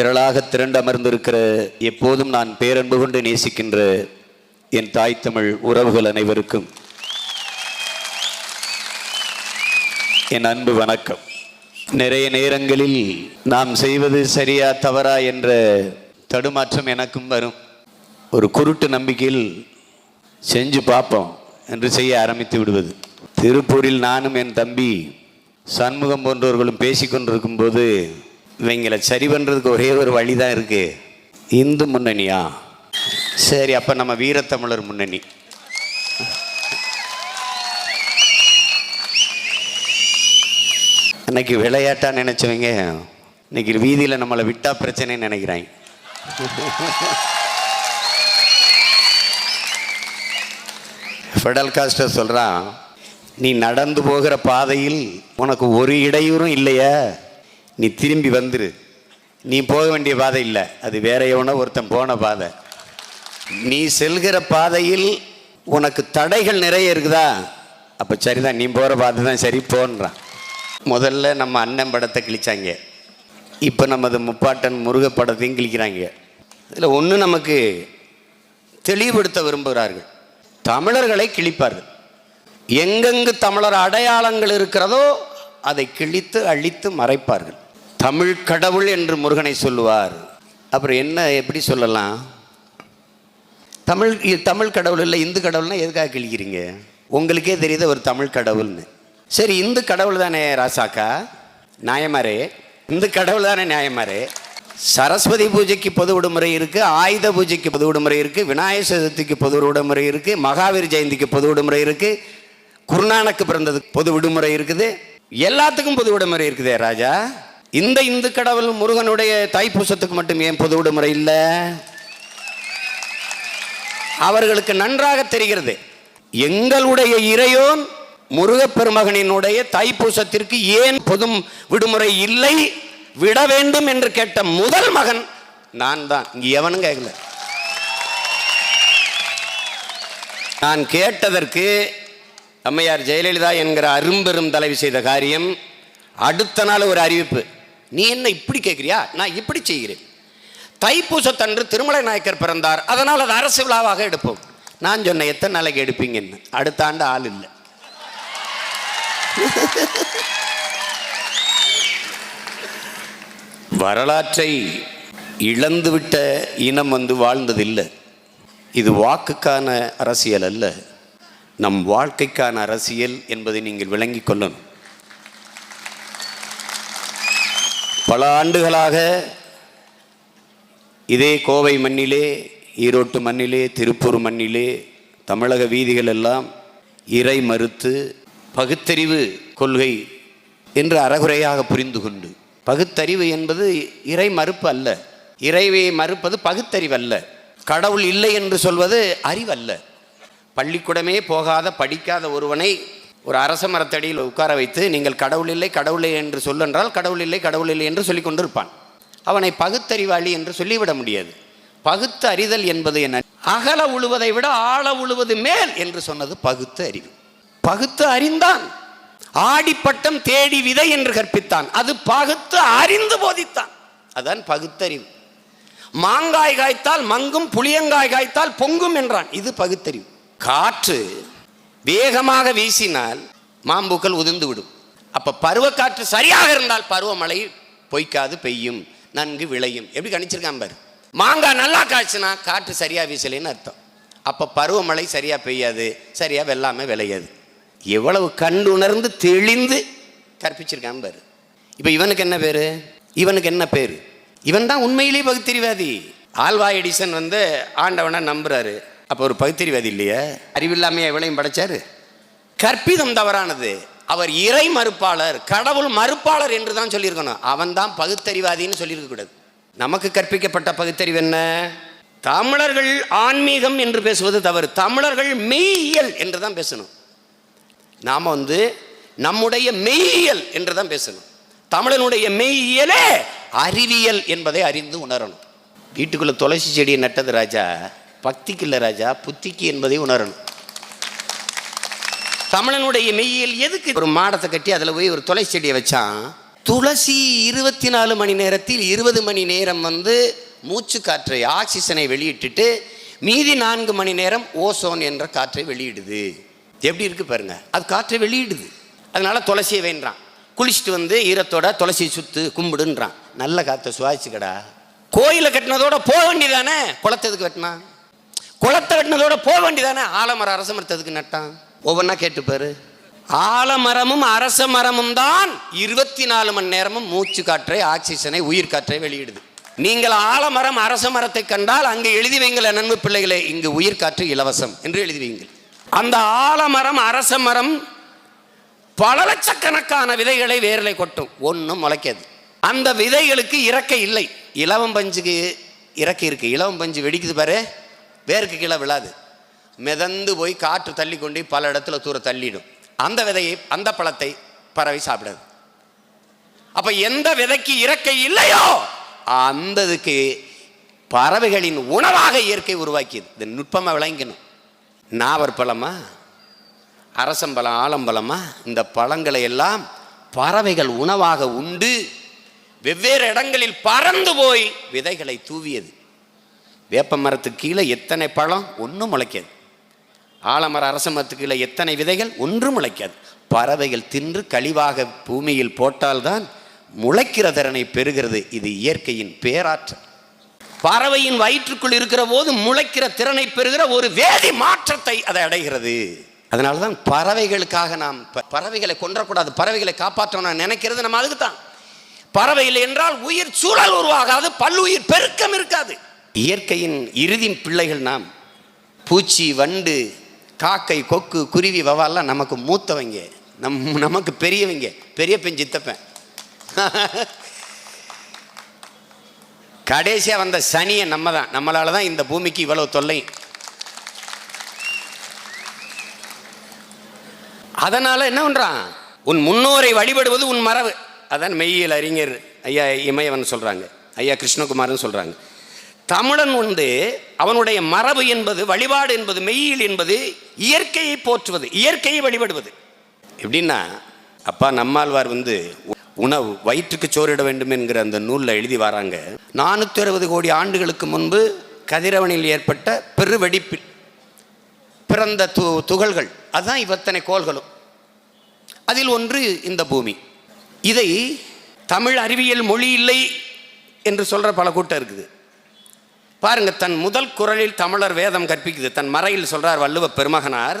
திரளாக திரண்டு அமர்ந்திருக்கிற எப்போதும் நான் பேரன்பு கொண்டு நேசிக்கின்ற என் தாய் தமிழ் உறவுகள் அனைவருக்கும் என் அன்பு வணக்கம். நிறைய நேரங்களில் நாம் செய்வது சரியா தவறா என்ற தடுமாற்றம் எனக்கும் வரும். ஒரு குருட்டு நம்பிக்கையில் செஞ்சு பார்ப்போம் என்று செய்ய ஆரம்பித்து விடுவது. திருப்பூரில் நானும் என் தம்பி சண்முகம் போன்றவர்களும் பேசிக்கொண்டிருக்கும் போது இவங்களை சரி பண்ணுறதுக்கு ஒரே ஒரு வழி தான் இருக்குது இந்து முன்னணியா? சரி அப்போ நம்ம வீரத்தமிழர் முன்னணி. இன்னைக்கு விளையாட்டாக நினச்சவங்க இன்னைக்கு வீதியில் நம்மளை விட்டா பிரச்சனைன்னு நினைக்கிறாங்க. ஃபெடல் காஸ்டர் சொல்கிறான் நீ நடந்து போகிற பாதையில் உனக்கு ஒரு இடையூறும் இல்லையா. நீ திரும்பி வந்துரு. நீ போக வேண்டிய பாதை இல்லை. அது வேற எவனோ ஒருத்தன் போன பாதை. நீ செல்கிற பாதையில் உனக்கு தடைகள் நிறைய இருக்குதா? அப்போ சரிதான் நீ போகிற பாதை தான் சரி போன்றான். முதல்ல நம்ம அண்ணன் படத்தை கிழிச்சாங்க. இப்போ நமது முப்பாட்டன் முருக படத்தையும் கிழிக்கிறாங்க. இதில் ஒன்று நமக்கு தெளிவுபடுத்த விரும்புகிறார்கள். தமிழர்களை கிழிப்பார்கள். எங்கெங்கு தமிழர் அடையாளங்கள் இருக்கிறதோ அதை கிழித்து அழித்து மறைப்பார்கள். தமிழ் கடவுள் என்று முருகனை சொல்லுவார். அப்புறம் என்ன எப்படி சொல்லலாம்? தமிழ் இ- தமிழ் கடவுள் இல்லை இந்து கடவுள்னா எதுக்காக கிழிக்கிறீங்க? உங்களுக்கே தெரியுது ஒரு தமிழ் கடவுள்னு. சரி இந்து கடவுள் தானே ராசாக்கா? நியாயமாரே இந்து கடவுள் தானே நியாயமாரே. சரஸ்வதி பூஜைக்கு பொது விடுமுறை இருக்குது ஆயுத பூஜைக்கு பொது விடுமுறை இருக்குது விநாயகர் சதுர்த்திக்கு பொது விடுமுறை இருக்குது மகாவீர் ஜெயந்திக்கு பொது விடுமுறை இருக்குது குருநானக்கு பிறந்ததுக்கு பொது விடுமுறை இருக்குது. எல்லாத்துக்கும் பொது விடுமுறை இருக்குதே ராஜா. இந்த இந்து கடவுள் முருகனுடைய தைப்பூசத்துக்கு மட்டும் ஏன் பொது விடுமுறை இல்லை? அவர்களுக்கு நன்றாக தெரிகிறது. எங்களுடைய இறையோன் முருகப்பெருமகனினுடைய தைப்பூசத்திற்கு ஏன் பொது விடுமுறை இல்லை? விட வேண்டும் என்று கேட்ட முதல் மகன் நான் தான். இங்கே எவனும் கேட்கல நான் கேட்டதற்கு அம்மையார் ஜெயலலிதா என்கிற அரும்பெரும் தலைவி செய்த காரியம் அடுத்த நாள் ஒரு அறிவிப்பு. நீ என்ன இப்படி கேட்குறியா? நான் இப்படி செய்கிறேன். தைப்பூசத்தன்று திருமலை நாயக்கர் பிறந்தார். அதனால் அது அரசு விழாவாக எடுப்போம். நான் சொன்னேன் எத்தனை நாளைக்கு எடுப்பீங்கன்னு? அடுத்த ஆண்டு ஆள் இல்லை. வரலாற்றை இழந்துவிட்ட இனம் வந்து வாழ்ந்ததில்லை. இது வாக்குக்கான அரசியல் அல்ல. நம் வாழ்க்கைக்கான அரசியல் என்பதை நீங்கள் விளங்கிக் கொள்ளணும். பல ஆண்டுகளாக இதே கோவை மண்ணிலே ஈரோட்டு மண்ணிலே திருப்பூர் மண்ணிலே தமிழக வீதிகள் எல்லாம் இறை மறுத்து பகுத்தறிவு கொள்கை என்று அறகுறையாக புரிந்து கொண்டு பகுத்தறிவு என்பது இறை மறுப்பு அல்ல. இறைவை மறுப்பது பகுத்தறிவு அல்ல. கடவுள் இல்லை என்று சொல்வது அறிவல்ல பள்ளிக்கூடமே போகாத படிக்காத ஒருவனை ஒரு அரச மரத்தடியில் உட்கார வைத்து நீங்கள் கடவுள் இல்லை கடவுள் என்று சொல்லென்றால் கடவுள் இல்லை கடவுள் இல்லை என்று சொல்லிக் கொண்டிருப்பான். அவனை பகுத்தறிவாளி என்று சொல்லிவிட முடியாது. பகுத்து அறிதல் என்பது என்ன? அகல உழுவதை விட ஆழ உழுவது மேல் என்று சொன்னது பகுத்து அறிவு. பகுத்து அறிந்தான். ஆடிப்பட்டம் தேடி விதை என்று கற்பித்தான். அது பகுத்து அறிந்து போதித்தான். அதான் பகுத்தறிவு. மாங்காய் காய்த்தால் மங்கும் புளியங்காய் காய்த்தால் பொங்கும் என்றான். இது பகுத்தறிவு. காற்று வேகமாக வீசினால் மாம்பூக்கள் உதிர்ந்து விடும் அப்போ பருவக்காற்று சரியாக இருந்தால் பருவமழை பொய்க்காது பெய்யும் நன்கு விளையும். எப்படி கணிச்சிருக்கான் பாரு. மாங்காய் நல்லா காய்ச்சுனா காற்று சரியாக வீசலைன்னு அர்த்தம். அப்போ பருவமழை சரியாக பெய்யாது சரியாக வெள்ளாமை விளையாது. எவ்வளவு கண்டுணர்ந்து தெளிந்து கற்பிச்சிருக்கான் பாரு. இப்போ இவனுக்கு என்ன பேர்? இவனுக்கு என்ன பேர்? இவன் தான் உண்மையிலேயே பகுத்தறிவாதி. ஆல்வா எடிசன் வந்து ஆண்டவனை நம்புறாரு. அப்போ ஒரு பகுத்தறிவாதி இல்லையா? அறிவில்லாமையா இவளையும் படைச்சாரு? கற்பிதம் தவறானது. அவர் இறை மறுப்பாளர் கடவுள் மறுப்பாளர் என்று தான் சொல்லியிருக்கணும். அவன் தான் பகுத்தறிவாதின்னு சொல்லியிருக்க கூடாது நமக்கு கற்பிக்கப்பட்ட பகுத்தறிவு என்ன? தமிழர்கள் ஆன்மீகம் என்று பேசுவது தவறு. தமிழர்கள் மெய்யியல் என்று தான் பேசணும். நாம் வந்து நம்முடைய மெய்யியல் என்று தான் பேசணும். தமிழனுடைய மெய்யியலே அறிவியல் என்பதை அறிந்து உணரணும். வீட்டுக்குள்ள துளசி செடியை நட்டது ராஜா. பக்திக்கு இல்லை ராஜா புத்திக்கு என்பதை உணரணும். தமிழனுடைய மெய்யில் எதுக்கு ஒரு மாடத்தை கட்டி அதில் போய் ஒரு துளசி செடியை வச்சான்? துளசி இருபத்தி நாலு மணி நேரத்தில் இருபது மணி நேரம் வந்து மூச்சு காற்றை ஆக்சிஜனை வெளியிட்டுட்டு மீதி நான்கு மணி நேரம் ஓசோன் என்ற காற்றை வெளியிடுது. எப்படி இருக்கு பாருங்க. அது காற்றை வெளியிடுது. அதனால துளசியை வேண்டான் குளிச்சுட்டு வந்து ஈரத்தோட துளசியை சுத்து கும்பிடுன்றான். நல்ல காற்றை சுவாசிச்சுக்கடா. கோயிலை கட்டினதோட போக வேண்டியதானே குளத்ததுக்கு கட்டினா குளத்தை வெட்டினதோட போக வேண்டியதானே? ஆலமரம் அரச மரத்ததுக்கு நட்டான். ஒவ்வொன்றா கேட்டுப்பாரு ஆலமரமும் அரச மரமும் தான் இருபத்தி நாலு மணி நேரமும் மூச்சு காற்றை ஆக்சிஜனை உயிர் காற்றை வெளியிடுது. நீங்கள் ஆலமரம் அரச மரத்தை கண்டால் அங்கே எழுதி வைங்கள் நண்பு பிள்ளைகளே இங்கு உயிர் காற்று இலவசம் என்று எழுதி வைங்கள். அந்த ஆலமரம் அரச மரம் பல லட்சக்கணக்கான விதைகளை வேர்களை கொட்டும். ஒன்றும் முளைக்காது. அந்த விதைகளுக்கு இறக்கை இல்லை. இலவம் பஞ்சுக்கு இறக்கை இருக்கு. இலவம் பஞ்சு வெடிக்குது பாரு. வேருக்கு கீழே விழாது. மிதந்து போய் காற்று தள்ளி கொண்டு பல இடத்துல தூர தள்ளிடும். அந்த விதையை அந்த பழத்தை பறவை சாப்பிடாது. அப்ப எந்த விதைக்கு இறக்கை இல்லையோ அந்த இதுக்கு பறவைகளின் உணவாக இயற்கை உருவாக்கியது. இந்த நுட்பமாக விளங்கணும் நாவர் பழமா? அரசம்பழம் ஆலம்பழமா இந்த பழங்களை எல்லாம் பறவைகள் உணவாக உண்டு வெவ்வேறு இடங்களில் பறந்து போய் விதைகளை தூவியது. வேப்ப மரத்துக்கு கீழே எத்தனை பழம்? ஒன்றும் முளைக்காது. ஆலமர அரச மரத்துக்கு கீழே எத்தனை விதைகள்? ஒன்றும் முளைக்காது. பறவைகள் தின்று கழிவாக பூமியில் போட்டால்தான் முளைக்கிற திறனை பெறுகிறது. இது இயற்கையின் பேராற்றல். பறவையின் வயிற்றுக்குள் இருக்கிற போது முளைக்கிற திறனை பெறுகிற ஒரு வேதி மாற்றத்தை அதை அடைகிறது. அதனால தான் பறவைகளுக்காக நாம் பறவைகளை கொன்றக்கூடாது. பறவைகளை காப்பாற்றணும் நினைக்கிறது நம்ம அதுக்கு தான் பறவைகள் என்றால் உயிர் சூழல் உருவாகாது. பல்லுயிர் பெருக்கம் இருக்காது. இயற்கையின் இறுதி பிள்ளைகள் நாம். பூச்சி வண்டு காக்கை கொக்கு குருவி வவாலாம் நமக்கு மூத்தவங்க. நம் நமக்கு பெரியவங்க. பெரிய பெண் சித்தப்பேன். கடைசியாக வந்த சனியை நம்ம தான் நம்மளால தான் இந்த பூமிக்கு இவ்வளவு தொல்லை. அதனால் என்ன பண்ணுறான் உன் முன்னோரை வழிபடுவது உன் மரபு. அதான் மெய்யியல் அறிஞர் ஐயா இமயவன் சொல்கிறாங்க ஐயா கிருஷ்ணகுமார்னு சொல்கிறாங்க தமிழன் உண்டு. அவனுடைய மரபு என்பது வழிபாடு என்பது மெய்யியல் என்பது இயற்கையை போற்றுவது இயற்கையை வழிபடுவது. எப்படின்னா அப்பா நம்மாழ்வார் வந்து உணவு வயிற்றுக்கு சோறிட வேண்டும் என்கிற அந்த நூலில் எழுதி வராங்க. நானூற்றி அறுபது கோடி ஆண்டுகளுக்கு முன்பு கதிரவனில் ஏற்பட்ட பெருவெடிப்பில் பிறந்த து துகள்கள். அதுதான் இவத்தனை கோள்களும். அதில் ஒன்று இந்த பூமி. இதை தமிழ் அறிவியல் மொழி இல்லை என்று சொல்கிற பல கூட்டம் இருக்குது. பாருங்க தன் முதல் குரலில் தமிழர் வேதம் கற்பிக்குது. தன் மறையில் சொல்றார் வள்ளுவ பெருமகனார்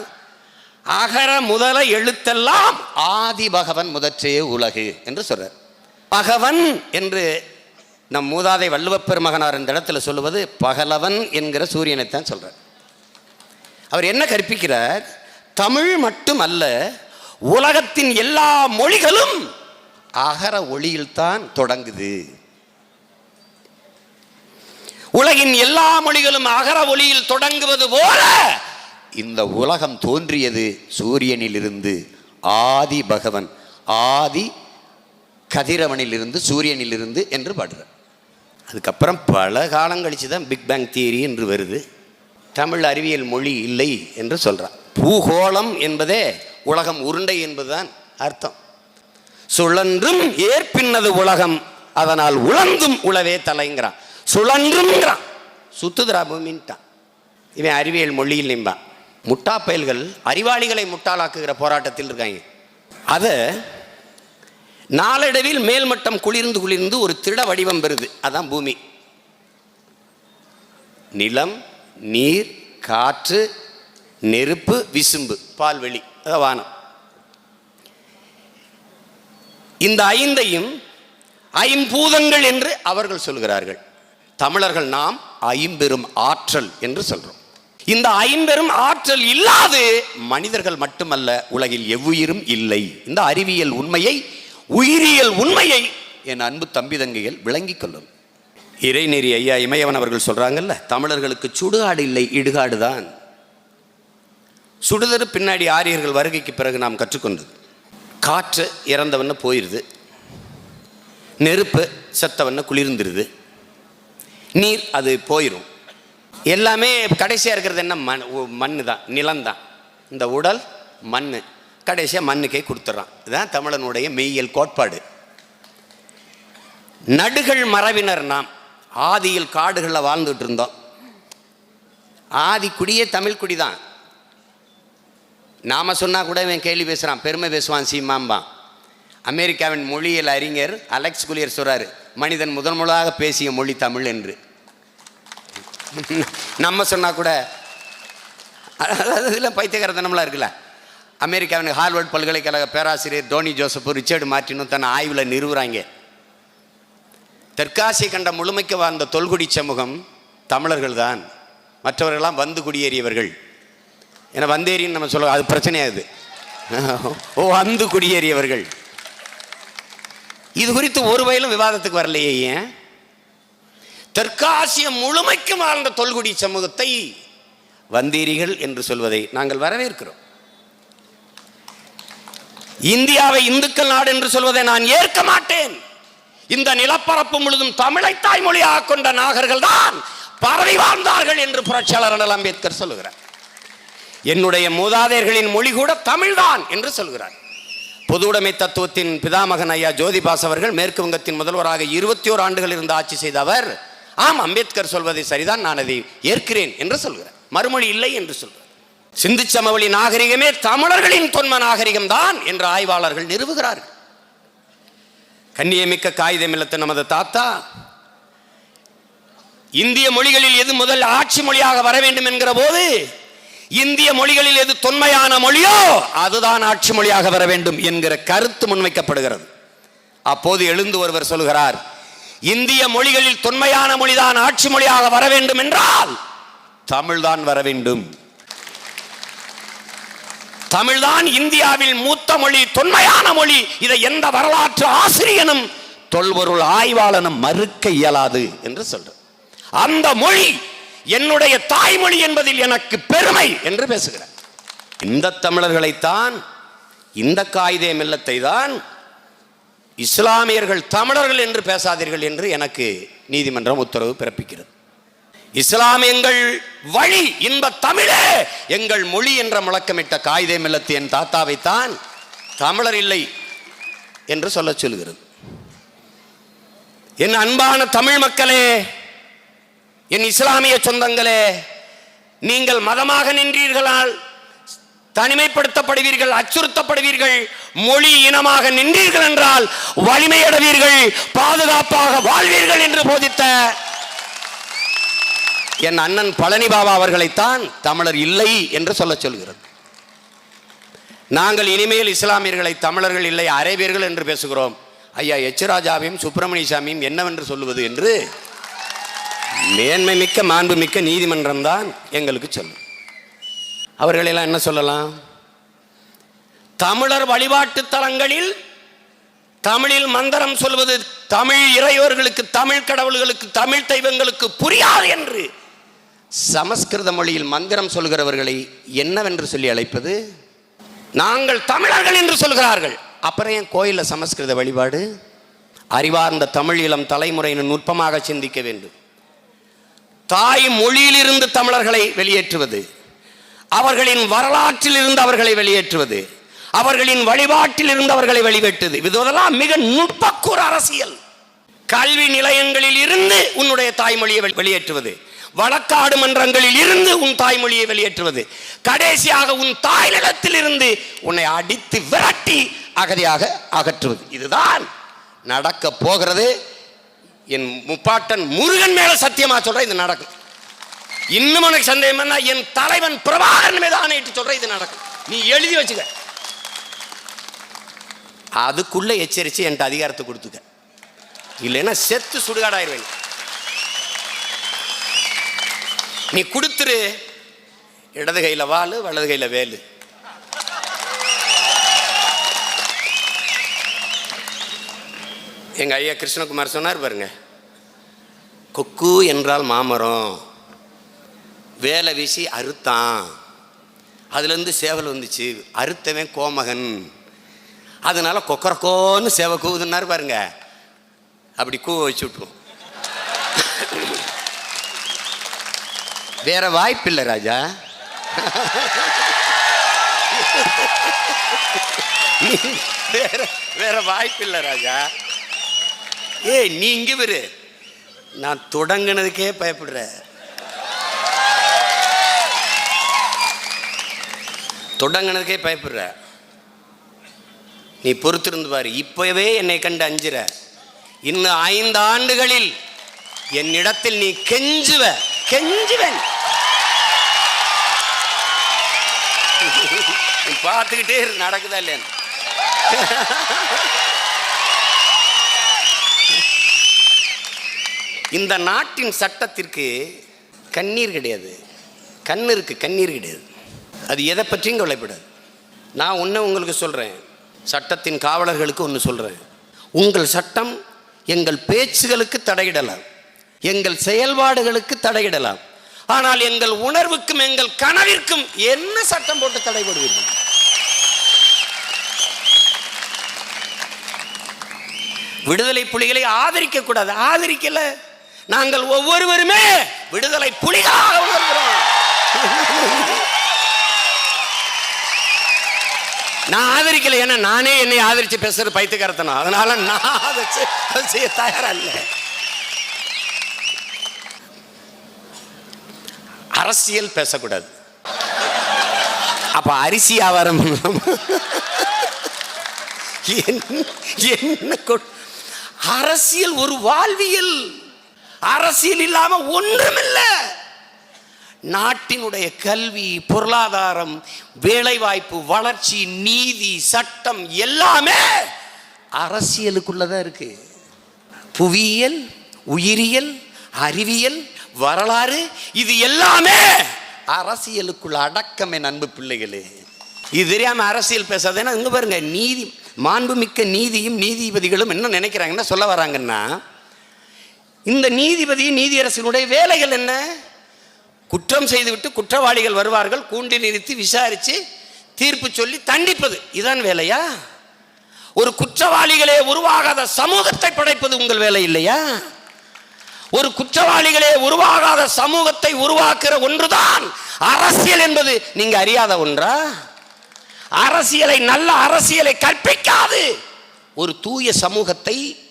அகர முதல எழுத்தெல்லாம் ஆதி பகவன் முதற்றே உலகு என்று சொல்றார். பகவன் என்று நம் மூதாதை வள்ளுவ பெருமகனார் இந்த இடத்துல சொல்லுவது பகலவன் என்கிற சூரியனைத்தான் சொல்றார். அவர் என்ன கற்பிக்கிறார்? தமிழ் மட்டும் அல்ல உலகத்தின் எல்லா மொழிகளும் அகர ஒளியில்தான் தொடங்குது. உலகின் எல்லா மொழிகளும் அகர ஒளியில் தொடங்குவது போல இந்த உலகம் தோன்றியது சூரியனிலிருந்து ஆதி பகவன் ஆதி கதிரவனிலிருந்து சூரியனிலிருந்து என்று பாடுறார். அதுக்கப்புறம் பல காலம் கழிச்சு தான் பிக் பேங் தியரி என்று வருது. தமிழ் அறிவியல் மொழி இல்லை என்று சொல்கிறான் பூகோளம் என்பதே உலகம் உருண்டை என்பதுதான் அர்த்தம். சுழன்றும் ஏற்பின்னது உலகம் அதனால் உழந்தும் உளவே தலைங்கிறான். சுழன்றும்ங்கிறான். சுத்துதுரா பூமின்ட்டான் இவன் அறிவியல் மொழியில் நிம்பான் முட்டா பயல்கள் அறிவாளிகளை முட்டாளாக்குகிற போராட்டத்தில் இருக்காங்க. அதை நாளடைவில் மேல்மட்டம் குளிர்ந்து குளிர்ந்து ஒரு திட வடிவம் பெறுது. அதான் பூமி. நிலம் நீர் காற்று நெருப்பு விசும்பு பால்வெளி அதான் வானம். இந்த ஐந்தையும் ஐம்பூதங்கள் என்று அவர்கள் சொல்கிறார்கள். தமிழர்கள் நாம் ஐம்பெரும் ஆற்றல் என்று சொல்றோம். இந்த ஐம்பெரும் ஆற்றல் இல்லாது மனிதர்கள் மட்டுமல்ல உலகில் எவ்வுயிரும் இல்லை. இந்த அறிவியல் உண்மையை உயிரியல் உண்மையை என் அன்பு தம்பி தங்கைகள் விளங்கிக் கொள்ளும். இறைநெறி ஐயா இமயவன் அவர்கள் சொல்றாங்கல்ல தமிழர்களுக்கு சுடுகாடு இல்லை இடுகாடு தான். சுடுதரு பின்னாடி ஆரியர்கள் வருகைக்கு பிறகு நாம் கற்றுக்கொண்டது. காற்று இறந்தவன்னு போயிடுது நெருப்பு செத்தவன குளிர்ந்துருது. நீர் அது போயிடும் எல்லாமே கடைசியாக இருக்கிறது என்ன? மண் மண் தான் நிலம்தான். இந்த உடல் மண் கடைசியாக மண்ணுக்கே கொடுத்துட்றான் இதுதான் தமிழனுடைய மெய்யியல் கோட்பாடு. நடுகள் மரபினர் நாம். ஆதியில் காடுகளில் வாழ்ந்துட்டு இருந்தோம். ஆதி குடியே தமிழ் குடி தான் நாம் சொன்னால் கூட இவன் கேள்வி பேசுகிறான் பெருமை பேசுவான் சீமாம்பான். அமெரிக்காவின் மொழியியல் அறிஞர் அலெக்ஸ் குலியர் சொல்கிறார் மனிதன் முதன் முதலாக பேசிய மொழி தமிழ் என்று. நம்ம சொன்னால் கூட இதில் பைத்தியகாரத்தனம்லாம் இருக்குல்ல. அமெரிக்காவின் ஹார்வர்ட் பல்கலைக்கழக பேராசிரியர் டோனி ஜோசப் ரிச்சர்டு மார்ட்டினும் தன் ஆய்வில் நிறுவுறாங்க. தெற்காசிய கண்ட முழுமைக்கு வாழ்ந்த தொல்குடி சமூகம் தமிழர்கள் தான். மற்றவர்கள்லாம் வந்து குடியேறியவர்கள். ஏன்னா வந்தேரின்னு நம்ம சொல்ல அது பிரச்சனையாது ஓ வந்து குடியேறியவர்கள். இது குறித்து ஒரு வயலும் விவாதத்துக்கு வரலையே ஏன்? தெற்காசிய முழுமைக்கும் வாழ்ந்த தொல்குடி சமூகத்தை வந்தீரிகள் என்று சொல்வதை நாங்கள் வரவேற்கிறோம். இந்தியாவை இந்துக்கள் நாடு என்று சொல்வதை நான் ஏற்க மாட்டேன். இந்த நிலப்பரப்பு முழுதும் தமிழை தாய்மொழியாக கொண்ட நாகர்கள் தான் பரவி வாழ்ந்தார்கள் என்று புரட்சியாளர் அண்ணல் அம்பேத்கர் சொல்லுகிறார். என்னுடைய மூதாதையர்களின் மொழி கூட தமிழ்தான் என்று சொல்கிறார். பொதுவுடைமை தத்துவத்தின் பிதாமகன் ஐயா ஜோதிபாஸ் அவர்கள் மேற்கு வங்கத்தின் முதல்வராக இருபத்தி ஓரு ஆண்டுகள் இருந்து ஆட்சி செய்த அவர் ஆம் அம்பேத்கர் சொல்வதை சரிதான் நான் அதை ஏற்கிறேன் என்று சொல்கிறார். மறுமொழி இல்லை என்று சொல்கிறார். சிந்து சமவெளி நாகரிகமே தமிழர்களின் தொன்ம நாகரிகம் தான் என்று ஆய்வாளர்கள் நிறுவுகிறார்கள். கண்ணியமிக்க காகிதம் இல்லத்த நமது தாத்தா இந்திய மொழிகளில் எது முதல் ஆட்சி மொழியாக வர வேண்டும் என்கிற போது இந்திய மொழிகளில் எது தொன்மையான மொழியோ அதுதான் ஆட்சி மொழியாக வர வேண்டும் என்கிற கருத்து முன்வைக்கப்படுகிறது. அப்போது எழுந்து ஒருவர் சொல்கிறார் இந்திய மொழிகளில் தொன்மையான மொழிதான் ஆட்சி மொழியாக வர வேண்டும் என்றால் தமிழ்தான் வர வேண்டும். தமிழ்தான் இந்தியாவில் மூத்த மொழி தொன்மையான மொழி இதை எந்த வரலாற்று ஆசிரியனும் தொல்பொருள் ஆய்வாளனும் மறுக்க இயலாது என்று சொல்ற அந்த மொழி என்னுடைய தாய்மொழி என்பதில் எனக்கு பெருமை என்று பேசுகிறார். இந்த தமிழர்களைத்தான் இந்த காயிதே மில்லத்தை தான் இஸ்லாமியர்கள் தமிழர்கள் என்று பேசாதீர்கள் என்று எனக்கு நீதிமன்றம் உத்தரவு பிறப்பிக்கிறது. இஸ்லாம் எங்கள் வழி இன்ப தமிழே எங்கள் மொழி என்ற முழக்கமிட்ட காயிதே மில்லத்து என் தாத்தாவைத்தான் தமிழர் இல்லை என்று சொல்ல சொல்கிறது. என் அன்பான தமிழ் மக்களே என் இஸ்லாமிய சொந்தங்களே நீங்கள் மதமாக நின்றீர்களால் தனிமைப்படுத்தப்படுவீர்கள் அச்சுறுத்தப்படுவீர்கள் மொழி இனமாக நின்றீர்கள் என்றால் வலிமையடைவீர்கள் பாதுகாப்பாக வாழ்வீர்கள் என்று போதித்த என் அண்ணன் பழனி பாபா அவர்களைத்தான் தமிழர் இல்லை என்று சொல்ல சொல்கிறது. நாங்கள் இனிமேல் இஸ்லாமியர்களை தமிழர்கள் இல்லை அரேபியர்கள் என்று பேசுகிறோம். ஐயா எச்ராஜாவையும் சுப்பிரமணிய சாமியும் என்னவென்று சொல்லுவது என்று மேன்மை மிக்க மாண்பு மிக்க நீதிமன்றம் தான் எங்களுக்கு சொல்லும். அவர்களெல்லாம் என்ன சொல்லலாம்? தமிழர் வழிபாட்டு தலங்களில் தமிழில் மந்திரம் சொல்வது தமிழ் இறையோர்களுக்கு தமிழ் கடவுள்களுக்கு தமிழ் தெய்வங்களுக்கு புரியாது என்று சமஸ்கிருத மொழியில் மந்திரம் சொல்கிறவர்களை என்னவென்று சொல்லி அழைப்பது? நாங்கள் தமிழர்கள் என்று சொல்கிறார்கள். அப்புறம் ஏன் கோயிலில் சமஸ்கிருத வழிபாடு? அறிவார்ந்த தமிழ் இளம் தலைமுறையின் நுட்பமாக சிந்திக்க வேண்டும். தாய் மொழியிலிருந்து தமிழர்களை வெளியேற்றுவது அவர்களின் வரலாற்றில் இருந்து அவர்களை வெளியேற்றுவது அவர்களின் வழிபாட்டில் இருந்து அவர்களை வெளிவேற்றுவது இதுவெல்லாம் மிக நுட்பக்கூற அரசியல். கல்வி நிலையங்களில் இருந்து உன்னுடைய தாய்மொழியை வெளியேற்றுவது வழக்காடு மன்றங்களில் இருந்து உன் தாய்மொழியை வெளியேற்றுவது கடைசியாக உன் தாய்நிலத்தில் இருந்து உன்னை அடித்து விரட்டி அகதியாக அகற்றுவது. இதுதான் நடக்க போகிறது. என் முப்பாட்டன் முருகன் மேல சத்தியமா சொல்றேன் இது நடக்கும். இன்னும் உனக்கு சந்தேகம் என்ன என் தலைவன் பிரபாகரன் மீது ஆணையிட்டு சொல்றேன் இது நடக்கும். நீ எழுதி வச்சுக்க. அதுக்குள்ள எச்சரிச்சு என்கிட்ட அதிகாரத்தை கொடுத்துக்க. இல்லைன்னா செத்து சுடுகாடாயிருவேன். நீ கொடுத்துரு. இடது கையில வாலு வலது கையில வேலு. எங்க ஐயா கிருஷ்ணகுமார் சொன்னார் பாருங்க கொக்கு என்றால் மாமரம். வேலை வீசி அறுத்தான். அதுலேருந்து சேவல் வந்துச்சு. அறுத்தவன் கோமகன். அதனால் கொக்கரக்கோன்னு சேவை கூவுதுன்னாரு பாருங்க. அப்படி கூவ வச்சு விட்டுரும் வேற வாய்ப்பில்லை ராஜா. வேற வேற வாய்ப்பில்லை ராஜா. ஏய் நீ இங்கே வரு நான் தொடங்கினதுக்கே பயப்படுறேன். தொடங்கினதுக்கே பயப்படுற நீ பொறுத்திருந்து பாரு இப்பவே என்னை கண்டு அஞ்சுற. இன்னும் ஐந்து ஆண்டுகளில் என்னிடத்தில் நீ கெஞ்சுவ கெஞ்சுவன். நீ பார்த்துக்கிட்டே நடக்குதா இல்லையா இந்த நாட்டின் சட்டத்திற்கு கண்ணீர் கிடையாது. கண் இருக்குது கண்ணீர் கிடையாது. அது எதை பற்றியும் கவலைப்படாது. நான் ஒன்று உங்களுக்கு சொல்கிறேன் சட்டத்தின் காவலர்களுக்கு ஒன்று சொல்கிறேன் உங்கள் சட்டம் எங்கள் பேச்சுகளுக்கு தடையிடலாம். எங்கள் செயல்பாடுகளுக்கு தடையிடலாம். ஆனால் எங்கள் உணர்வுக்கும் எங்கள் கனவிற்கும் என்ன சட்டம் போட்டு தடைபடுவீர்கள்? விடுதலை புலிகளை ஆதரிக்க கூடாது ஆதரிக்கல. நாங்கள் ஒவ்வொருவருமே விடுதலை புலிகளாக உணர்கிறோம். நான் ஆதரிக்கல ஏன்னா நானே என்னை ஆதரிச்சு பேசுறது பைத்துக்கரத்தனம் அதனால நான் அதை செய்ய தயாரா இல்லை அரசியல் பேசக்கூடாது. அப்ப அரிசி வியாபாரம் என்ன- அரசியல் ஒரு வாழ்வியல் அரசியல் இல்லாம ஒன்றுமில்லை. நாட்டினுடைய கல்வி பொருளாதாரம் வேலைவாய்ப்பு வளர்ச்சி நீதி சட்டம் எல்லாமே அரசியலுக்குள்ளதான் இருக்கு. புவியியல் உயிரியல் அறிவியல் வரலாறு இது எல்லாமே அரசியலுக்குள்ள அடக்கமே நண்பு பிள்ளைகளே. இது தெரியாம அரசியல் பேசாதேன்னா இங்க பாருங்க நீதி மாண்புமிக்க நீதியும் நீதிபதிகளும் என்ன நினைக்கிறாங்கன்னா சொல்ல வராங்கன்னா இந்த நீதிபதி நீதியரசனுடைய வேலைகள் என்ன? குற்றம் செய்துவிட்டு குற்றவாளிகள் வருவார்கள் கூண்டி நிறுத்தி விசாரித்து தீர்ப்பு சொல்லி தண்டிப்பது. இதான் வேலையா? ஒரு குற்றவாளிகளே உருவாகாத சமூகத்தை படைப்பது உங்கள் வேலை இல்லையா? ஒரு குற்றவாளிகளே உருவாகாத சமூகத்தை உருவாக்குற ஒன்றுதான் அரசியல் என்பது. நீங்க அறியாத ஒன்றா? அரசியலை நல்ல அரசியலை கற்பிக்காது. ஒரு தூய சமூகத்தை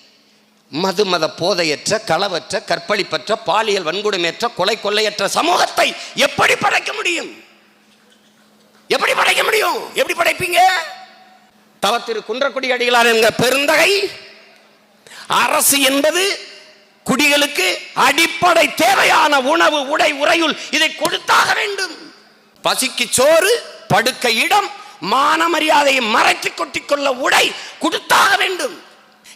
மது மத போதையற்ற களவற்ற கற்பழிப்பற்ற பாலியல் வன்கொடுமையற்ற கொலை கொள்ளையற்ற சமூகத்தை எப்படி படைக்க முடியும்? எப்படி படைக்க முடியும்? எப்படி படைப்பீங்க? தவத்திரு குன்றக்குடி அடிகளார் என்கிற பெருந்தகை அரசு என்பது குடிகளுக்கு அடிப்படை தேவையான உணவு உடை உறையுள் இதை கொடுத்தாக வேண்டும். பசிக்கு சோறு படுக்க இடம் மான மரியாதையை மறைத்து கொட்டிக்கொள்ள உடை கொடுத்தாக வேண்டும்.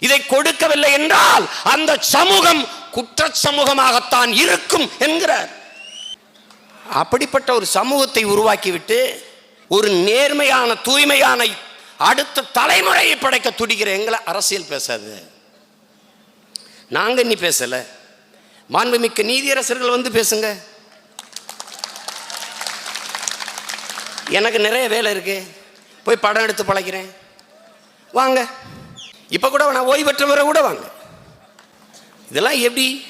இதை கொடுக்கவில்லை என்றால் அந்த சமூகம் குற்ற சமூகமாகத்தான் இருக்கும் என்கிறார். அப்படிப்பட்ட ஒரு சமூகத்தை உருவாக்கிவிட்டு ஒரு நேர்மையான தூய்மையான அடுத்த தலைமுறையை படைக்க துடிக்கிற எங்களை அரசியல் பேசாது. நாங்க இன்னி பேசல. மாண்புமிக்க நீதியரசர்கள் வந்து பேசுங்க. எனக்கு நிறைய வேலை இருக்கு. போய் படம் எடுத்து பழகிறேன். வாங்க. இப்போ கூட நான் ஓய்வு பெற்றவரை கூட வாங்க. இதெல்லாம் எப்படி?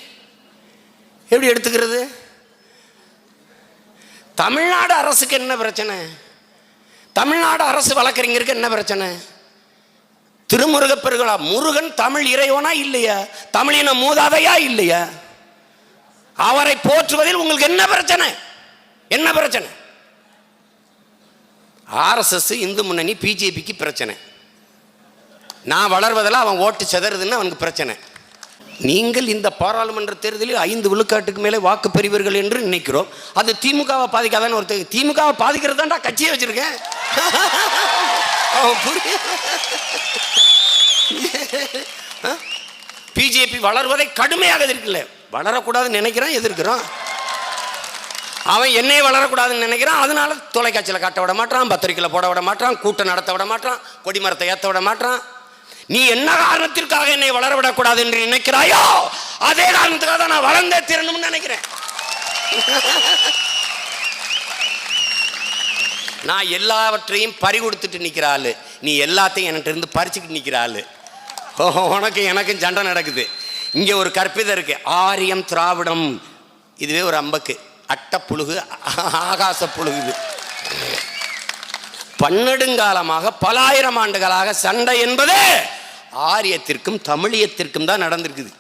எப்படி எடுத்துக்கிறது? தமிழ்நாடு அரசுக்கு என்ன பிரச்சனை? தமிழ்நாடு அரசு வழக்கறிஞருக்கு என்ன பிரச்சனை? திருமுருகப்பெருகளா? முருகன் தமிழ் இறைவனா இல்லையா? தமிழின மூதாதையா இல்லையா? அவரை போற்றுவதில் உங்களுக்கு என்ன பிரச்சனை? என்ன பிரச்சனை? ஆர்எஸ்எஸ் இந்து முன்னணி பிஜேபிக்கு பிரச்சனை. நான் வளர்வதில் அவன் ஓட்டு செதறதுன்னு அவனுக்கு பிரச்சனை. நீங்கள் இந்த பாராளுமன்ற தேர்தலில் ஐந்து விழுக்காட்டுக்கு மேலே வாக்கு பெறுவீர்கள் என்று நினைக்கிறோம். அது திமுகவை பாதிக்காதான்னு ஒருத்தர் திமுகவை பாதிக்கிறது தான்டா கட்சியை வச்சிருக்கேன். புரிய பிஜேபி வளர்வதை கடுமையாக எதிர்க்கல. வளரக்கூடாதுன்னு நினைக்கிறான் எதிர்க்கிறான். அவன் என்னையே வளரக்கூடாதுன்னு நினைக்கிறான் அதனால தொலைக்காட்சியில் காட்ட விட மாட்டான் பத்திரிக்கையில் போட விட மாட்டான் கூட்டம் நடத்த விட மாட்டான் கொடிமரத்தை ஏற்ற விட மாட்டான். நீ என்ன காரணத்திற்காக என்னை வளர விடக்கூடாது என்று நினைக்கிறாயோ அதே காரணத்துக்காக தான் நான் வளர்ந்தே திறனும்னு நினைக்கிறேன். நான் எல்லாவற்றையும் பறி கொடுத்துட்டு நிற்கிறாள் நீ எல்லாத்தையும் என்கிட்ட இருந்து பறிச்சுக்கிட்டு நிற்கிறாள் உனக்கும் உனக்கு எனக்கும் சண்டை நடக்குது. இங்கே ஒரு கற்பிதம் இருக்கு. ஆரியம் திராவிடம். இதுவே ஒரு அம்பக்கு. அட்டப்புழுகு ஆகாச புழுகுது பன்னெடுங்காலமாக பல ஆயிரம் ஆண்டுகளாக சண்டை என்பது ஆரியத்திற்கும் தமிழியத்திற்கும் தான் நடந்திருக்குது.